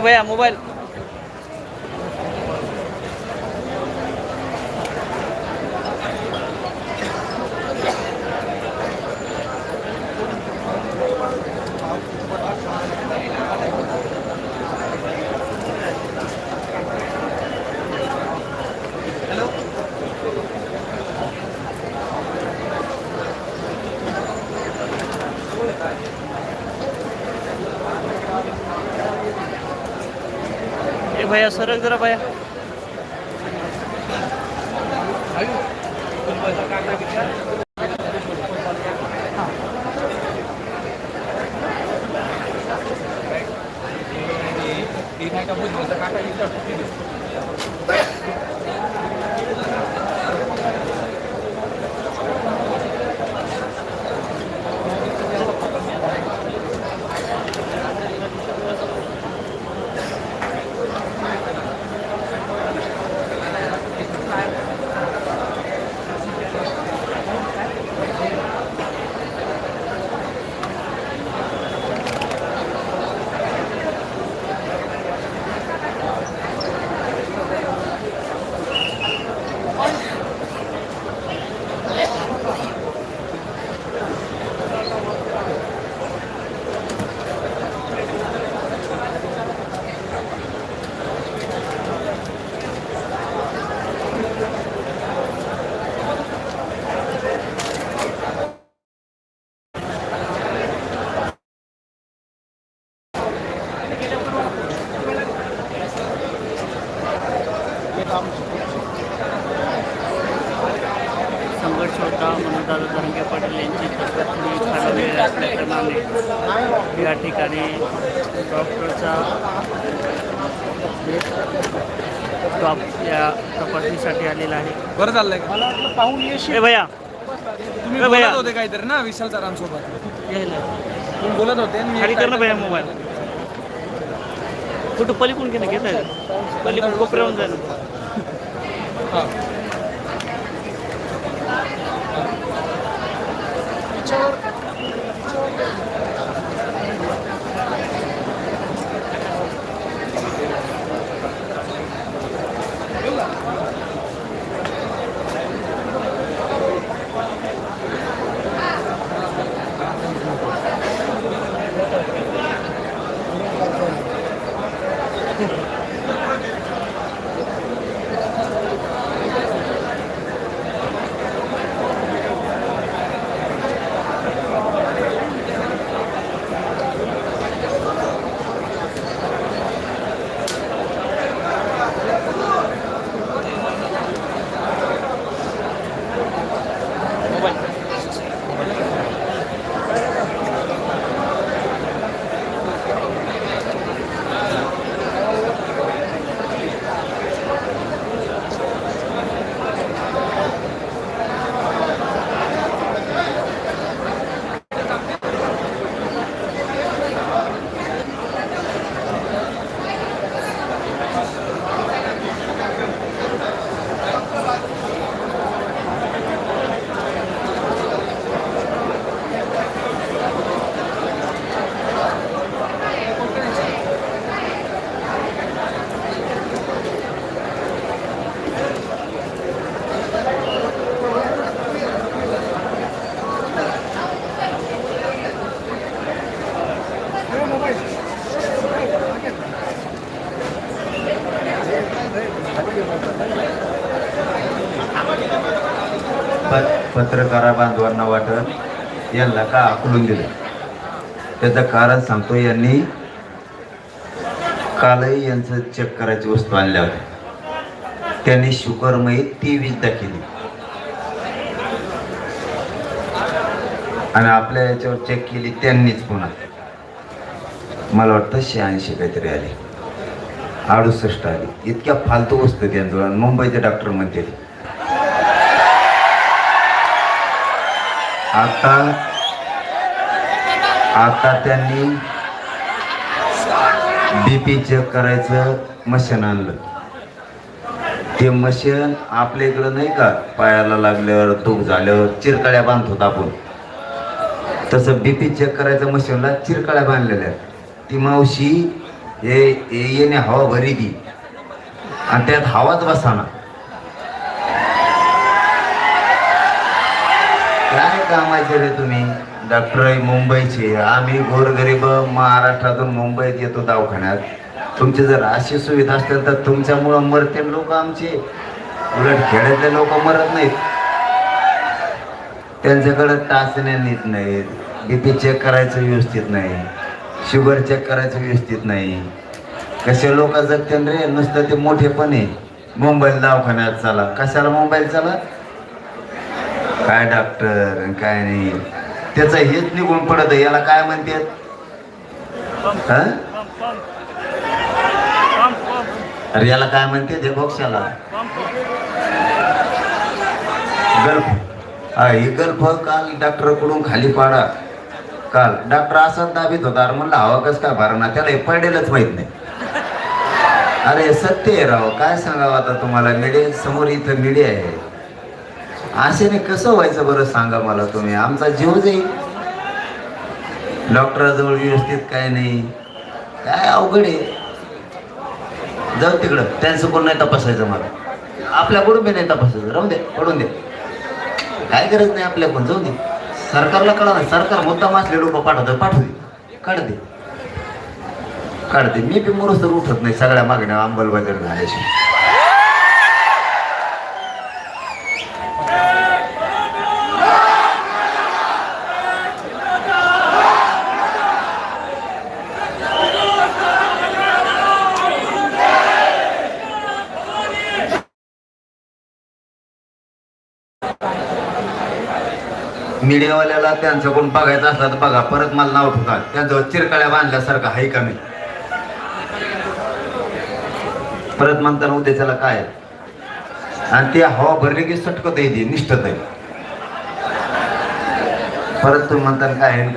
ए भैया मोबाईल ए भैया सरक जरा भैया संघर्ष होता म्हणून दादा धनगे पाटील यांची तब्येत थोडी असल्याकारणाने या ठिकाणी डॉक्टरचा स्टॉप या तपासणीसाठी आलेला आहे. बरं चाललंय का? मला वाटलं पाहून येशील. ए भैया. तुम्ही ए भैया. बोलत होते काहीतरी ना विशाल सरांसोबत. यायला. तुम्ही बोलत होते आणि मी खाली कर ना काहीतरी- भैया मोबाईल. कुठं पलीकडून घेणं घेत आहे? पलीकडून कोपऱ्यावरून जाईल हा. पत्रकारा बांधवांना वाटत यांना का आकलून दिलं? त्याचं कारण सांगतो यांनी. कालही यांचं चेक करायची वस्तू आणल्या होत्या. त्यांनी शुकरमयी ती विद्या केली आणि आपल्या याच्यावर चेक केली त्यांनीच पुन्हा. मला वाटतं शहाऐंशी काहीतरी आली. अडुसष्ट आली. इतक्या फालतू वस्तू त्यांजवळ मुंबईचे डॉक्टर म्हणते आता आता त्यांनी बीपी चेक करायचं मशीन आणलं. ते मशीन आपल्या इकडं नाही का पायाला लागल्यावर दुख झाल्यावर चिरकाळ्या बांधतो आपण. तसं बीपी चेक करायचं मशीनला चिरकाळ्या बांधलेल्या. आहेत ती मावशी हे हे येणे हवा भरी दी आणि त्यात हवाच बसाना. काय कामाचे रे तुम्ही? डॉक्टर आहे मुंबईचे. आम्ही गोरगरीब महाराष्ट्रातून मुंबईत येतो दवाखान्यात. तुमची जर अशी सुविधा असतील तर तुमच्यामुळं मरते लोक आमचे. उलट खेड्यातले लोक मरत नाहीत. त्यांच्याकडे टाचण्या नीट नाहीत. बीपी चेक करायचं व्यवस्थित नाही. शुगर चेक करायचं व्यवस्थित नाही. कसे लोक जगते रे? नुसतं ते मोठेपण आहे. मुंबईला दवाखान्यात चला. कशाला मुंबईला चला? काय डॉक्टर आणि काय नाही. त्याचं हेच निघून पडत याला काय म्हणतात? हा? अरे याला काय म्हणते ते बोक्षाला पंप गल्फ. हा ही गल्फ काल डॉक्टरकडून खाली पाडा. काल डॉक्टर असं दाबीत होता. अरे म्हणलं हवा कसं काय भरणा त्याला हे पडेलच माहीत नाही. अरे सत्य आहे राव. काय सांगावं आता तुम्हाला? मीडिया समोर इथं मीडिया आहे. आशेने कसं व्हायचं बरं सांगा मला तुम्ही? आमचा जीव जाईल डॉक्टराजवळ व्यवस्थित काय नाही. काय अवघड आहे. जाऊ तिकडं. त्यांचं कोण नाही तपासायचं मला. आपल्याकडून बी नाही तपासायचं. राहू दे. पडून दे. काय गरज नाही आपल्याकडून. जाऊ दे. सरकारला कळा ना. सरकार मुद्दाम असले लोक पाठवतं पाठवू दे. काढ दे. काढते मी बी मुरुस्त तर उठत नाही. सगळ्या मागण्या अंमलबजावणी झाल्याशी मीडियावाल्याला त्यांच्याकडून बघायचं असला तर बघा परत मला नाव ठोका. त्यांच्यावर चिरकाळ्या बांधल्यासारखा आहे का मी? परत म्हणताना उद्याच्याला काय आणि ते हवा भरली की सटकत येते निष्ठत आहे परत तुम्ही म्हणताना काय आहे आणि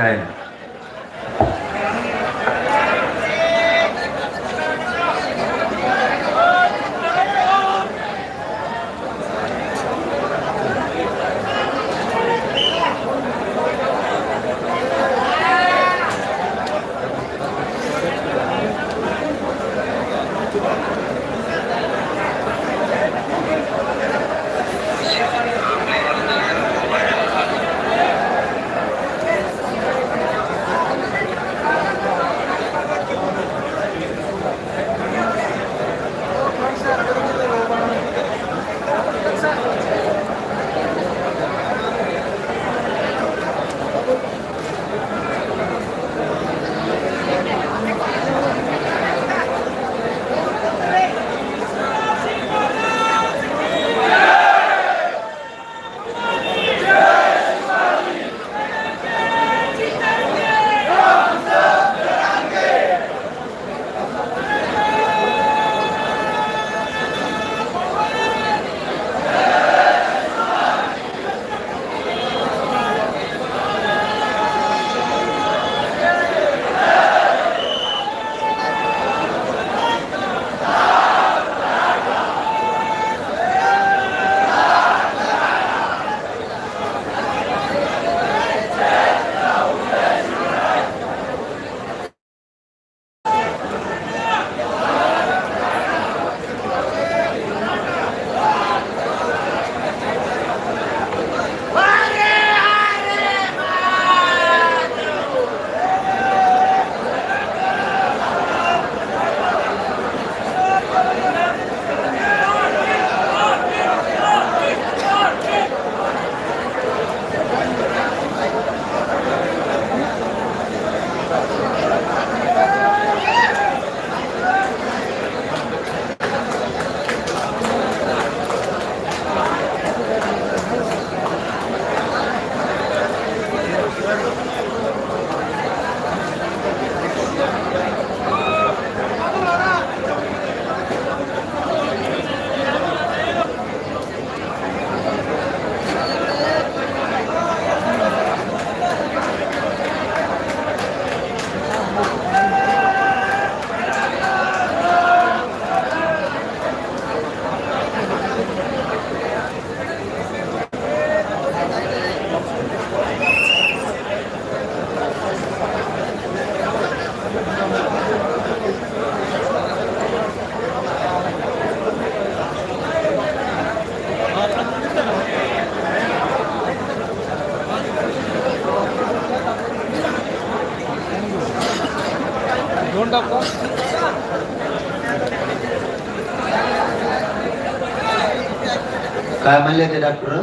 काय म्हणले ते डॉक्टर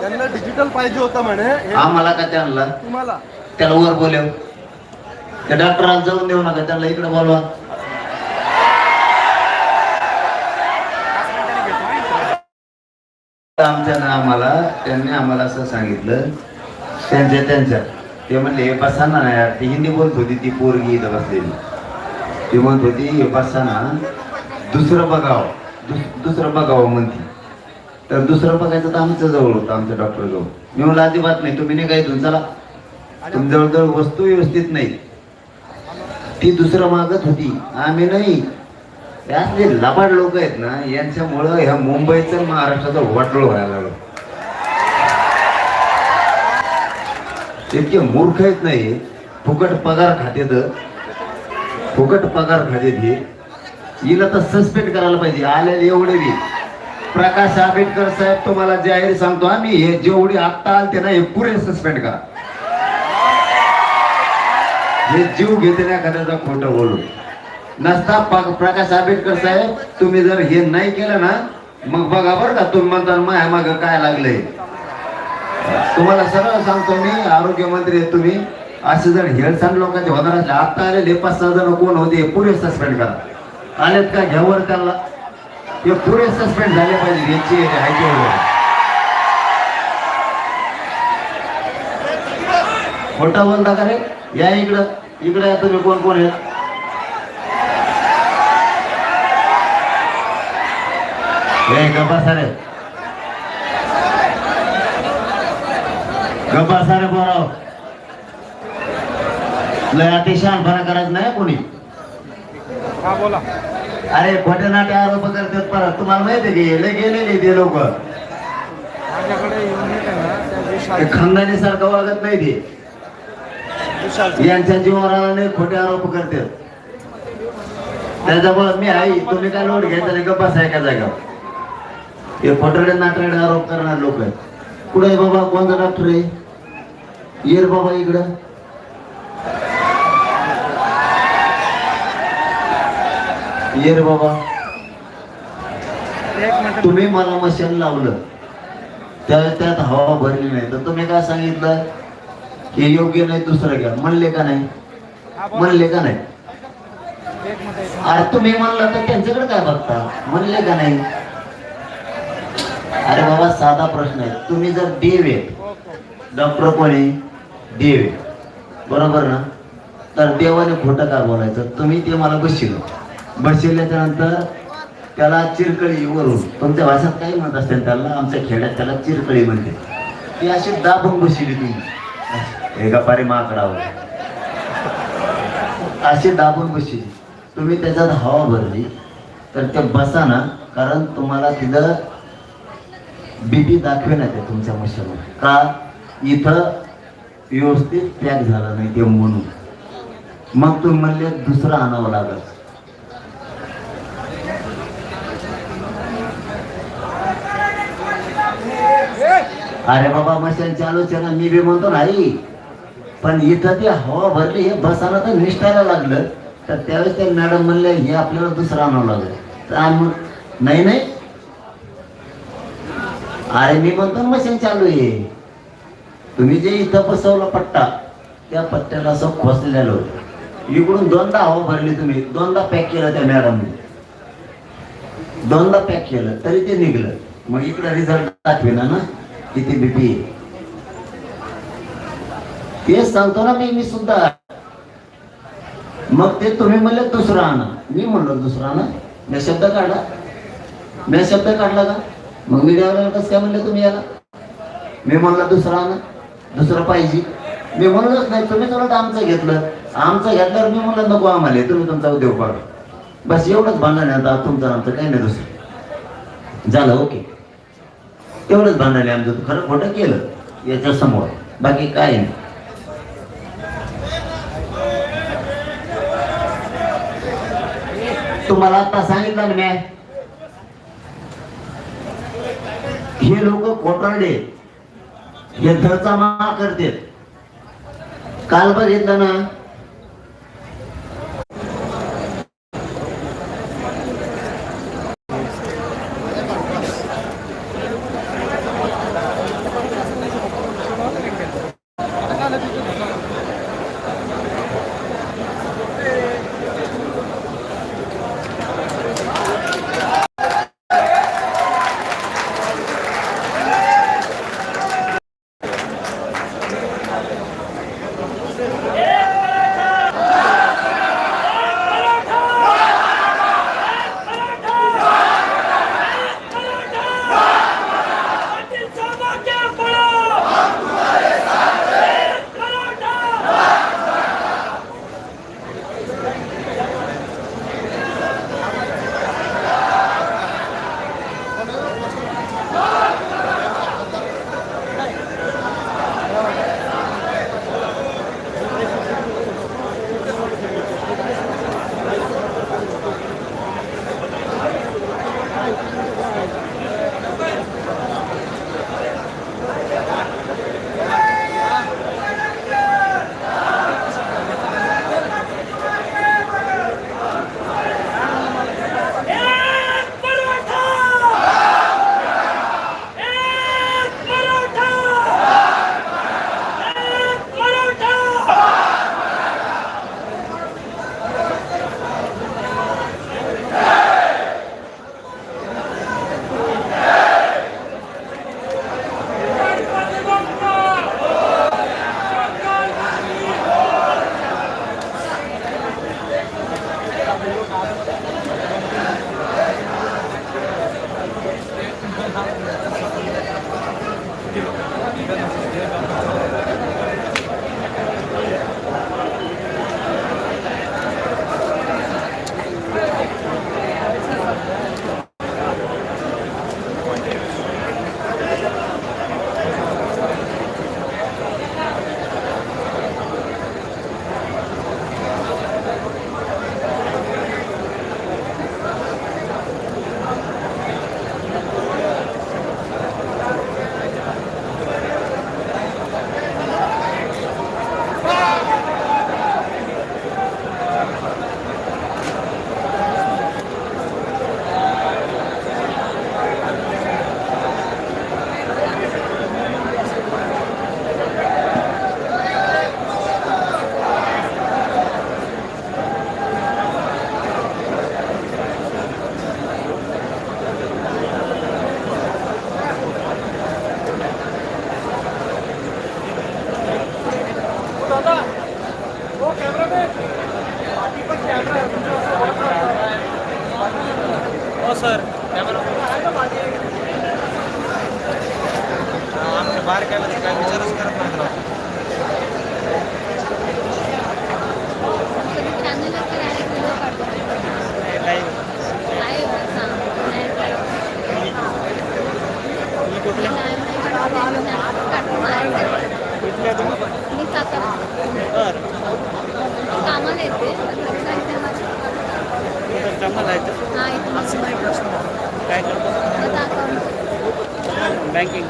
त्यांना डिजिटल पाहिजे होता म्हणे. आम्हाला का त्यांना तुम्हाला. त्याला वर बोलव. त्या डॉक्टरांना जाऊन देऊ नका त्यांना इकडे बोलवा. आमच्या आम्हाला त्यांनी आम्हाला असं सांगितलं. त्यांच्या त्यांच्या. ते म्हणले बसाना नाही यार ती हिंदी बोलत होती ती पोरगी इथं बसलेली. ती म्हणत होती हे बसताना दुसरं बघावं. दुस- दुसरं बघावं म्हणती. तर दुसरं बघायचं तर आमच्या जवळ होतं आमच्या डॉक्टर जवळ. मी म्हणलं अजिबात नाही तुम्ही नाही काय इथून चला. तुमच्या जवळ वस्तू व्यवस्थित नाही. ती दुसरं मागत होती. आम्ही नाही. हे असले लबाड लोक आहेत ना यांच्यामुळं ह्या मुंबईचं महाराष्ट्राचं वाटोळ व्हायला लागलं. इतके मूर्ख आहेत नाही फुकट पगार खाते तर फुकट पगार खाते घे हिला तर सस्पेंड करायला पाहिजे. आलेले एवढे बी. प्रकाश आंबेडकर साहेब तुम्हाला जाहीर सांगतो आम्ही हे जेवढे आत्ता आलते ना हे पुरे सस्पेंड करा. हे जीव घेते ना एखाद्याचा खोटं बोलून. नसता प्रकाश आंबेडकर साहेब तुम्ही जर हे नाही केलं ना मग बघा बरं का तुम्ही म्हणता माया माग काय लागलंय? तुम्हाला सरळ सांगतो मी आरोग्यमंत्री आहे तुम्ही. असे जर हेळसांड लोकांचे होणार असले आता आलेले पाच सहा जण कोण होते? पुरे सस्पेंड करा. आलेत का घ्यावर त्यांना? हे पुरे सस्पेंड झाले पाहिजे याची हायची खोटा बोलता का रे? या इकडं इकडे या तुम्ही कोण कोण आहेत? हे गप्पा सारे. गप्पा सारे बोराव लय अतिशहानपणा करायचं नाही कोणी. हा बोला. अरे खोटे नाटे आरोप करतात परत तुम्हाला माहिती आहे की लय गेलेले ते लोक. माझ्याकडे युनिट आहे ना त्या विशाल खानदानी सारखं वागत नाही ते. विशाल यांच्या जीवावर आला नाही खोटे आरोप करतात. त्याच्यामुळे मी आई तुम्ही काय लोट घ्यायचा नाही गप्पा आहे का जागा हे खोटडे नाटडे आरोप करणार लोक. कुठे बाबा? कोणता डॉक्टर आहे? ये रे बाबा इकडं. ये रे बाबा. तुम्ही मला मशीन लावलं. त्यावेळेस त्यात हवा भरली नाही. तर तुम्ही काय सांगितलं? की योग्य नाही दुसरं घ्या. म्हणले का नाही? म्हणले का नाही? अरे तुम्ही म्हणलं तर त्यांच्याकडे काय बघता? म्हणले का नाही? अरे बाबा साधा प्रश्न आहे. तुम्ही जर देव आहे डॉक्टर कोण देव आहे. बरोबर ना? तर देवाने खोटं का बोलायचं? तुम्ही ते मला बसशिल बसशिल्याच्या नंतर त्याला चिरकळी वरून तुमच्या भाषेत काही म्हणत असते त्याला आमच्या खेड्यात त्याला चिरकळी म्हणते. ती अशी दाबून बसली तुम्ही एका पारी माकडावर? अशी दाबून बसली तुम्ही त्याच्यात हवा भरली तर ते बसा ना कारण तुम्हाला तिथं बीपी दाखवेना ते तुमच्या मशीनवर का? इथं व्यवस्थित पॅक झाला नाही ते म्हणून. मग तुम्ही म्हणले दुसरं आणावं लागत अरे बाबा मशीन चालूच आहे ना मी बी म्हणतो नाही पण इथं ती हवा भरली हे बसायला तर निष्ठायला लागलं. तर त्यावेळेस त्या मॅडम म्हणले हे आपल्याला दुसरं आणावं लागलं. तर नाही नाही. अरे मी म्हणतो मशीन चालू आहे तुम्ही जे इथं बसवलं पट्टा त्या पट्ट्याला असं खोसलेलं होतं. इकडून दोनदा हवा भरली तुम्ही दोनदा पॅक केलं त्या मॅडमने. दोनदा पॅक केलं तरी ते निघलं. मग इकडं रिझल्ट दाखविला ना. किती बीपी आहे तेच सांगतो ना मी मी सुद्धा मग ते तुम्ही म्हणले दुसरं आणा. मी म्हणलो दुसरं आणा. मी शब्द काढला. मी शब्द काढला का? मग मीडियावर कसं काय म्हणलं तुम्ही याला? मी म्हणलं दुसरं आणा. दुसरं पाहिजे. मी म्हणलोच नाही तुम्ही थोडं आमचं घेतलं. आमचं घेतल्यावर मी म्हणलं नको आम्हाला तुम्ही तुमचा उद्योग बघा बस एवढंच भांडण आता तुमचं आमचं काही नाही दुसरं. झालं ओके. एवढंच भांडण आहे आमचं. खरं खोटं केलं याच्या समोर. बाकी काय नाही. तुम्हाला आता सांगितलं ना मी. हे लोक कोटारडे हे धरचा मा करते काल बघितलं ना बँकिंग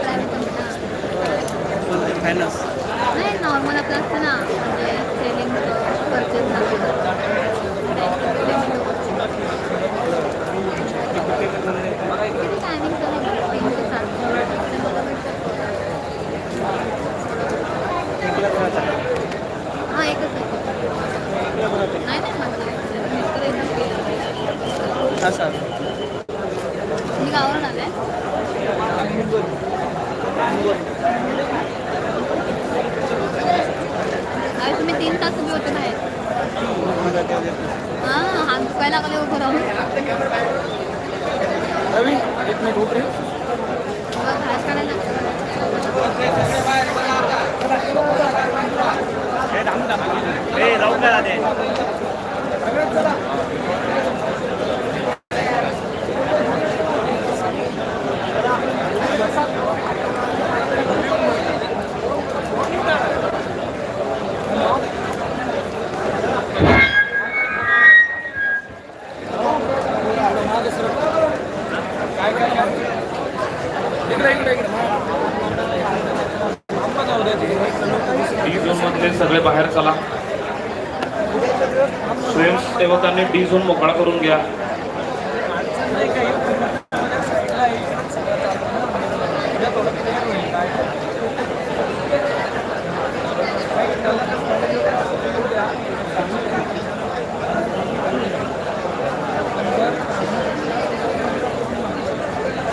कोणते फायनान्स नाही नॉर्मल आपलं असतं ना. म्हणजे सेलिंग परचेस टायमिंग हां एकच आहे. नाही नाही माझं मिस्टर एकदम केलं असं मी गावावरून आले. अरे तुम्ही तीन तास उभे होते बाहेर. हां हात दुखायला लागले उभं राहून रवी एक मिनिट मग घास काढायला डी बाहेर डी झोन मोकळा करून घ्या.